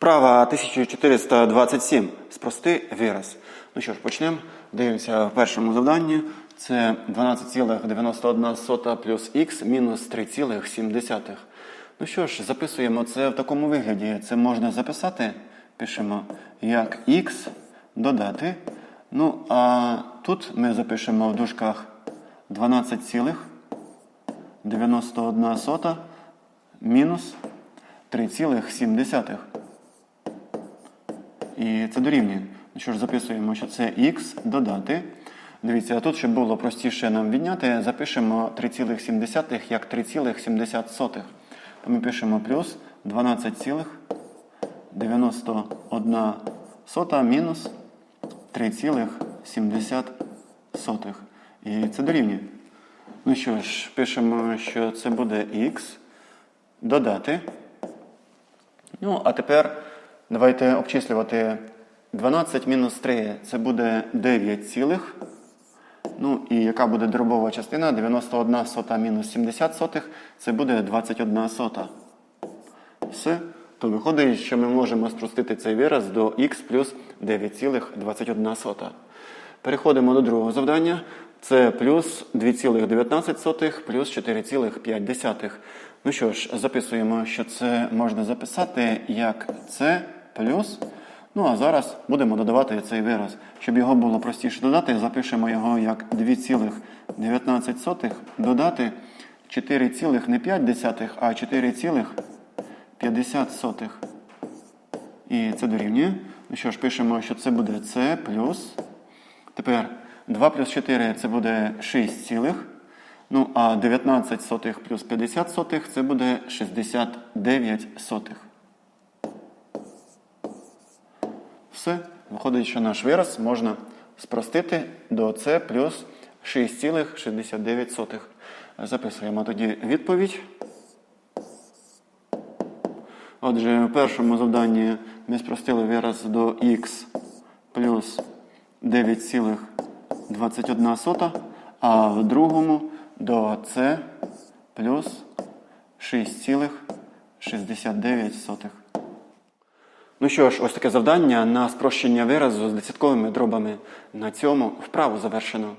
Вправа 1427. Спрости вираз. Ну що ж, почнемо. Дивимося в першому завданні. Це 12,91 плюс х мінус 3,7. Ну що ж, записуємо це в такому вигляді. Це можна записати. Пишемо як х додати. Ну, а тут ми запишемо в дужках 12,91 мінус 3,7. І це дорівнює. Що ж, записуємо, що це х додати. Dивіться, а тут, щоб було простіше нам відняти, запишемо 3,7 як 3,70. То ми пишемо плюс 12,91 мінус 3,70. І це дорівнює. Ну що ж, пишемо, що це буде х додати. Ну, а тепер давайте обчислювати 12 мінус 3 це буде 9 цілих. Ну і яка буде дробова частина? 91 сота мінус 70 сотих це буде 21 сота. Все. То виходить, що ми можемо спростити цей вираз до х плюс 9,21 сота. Переходимо до другого завдання. Це плюс 2,19 плюс 4,5. Ну що ж, записуємо, що це можна записати як це плюс. Ну а зараз будемо додавати цей вираз. Щоб його було простіше додати, запишемо його як 2,19 додати 4,5, а 4,50. І це дорівнює. Ну що ж, пишемо, що це буде це плюс. Тепер 2 плюс 4 це буде 6 цілих. Ну, а 19 сотих плюс 50 сотих це буде 69 сотих. Все. Виходить, що наш вираз можна спростити до це плюс 6,69. Записуємо тоді відповідь. Отже, в першому завданні ми спростили вираз до х плюс 9,21, а в другому до c плюс 6,69. Ну що ж, ось таке завдання на спрощення виразу з десятковими дробами. На цьому вправу завершено.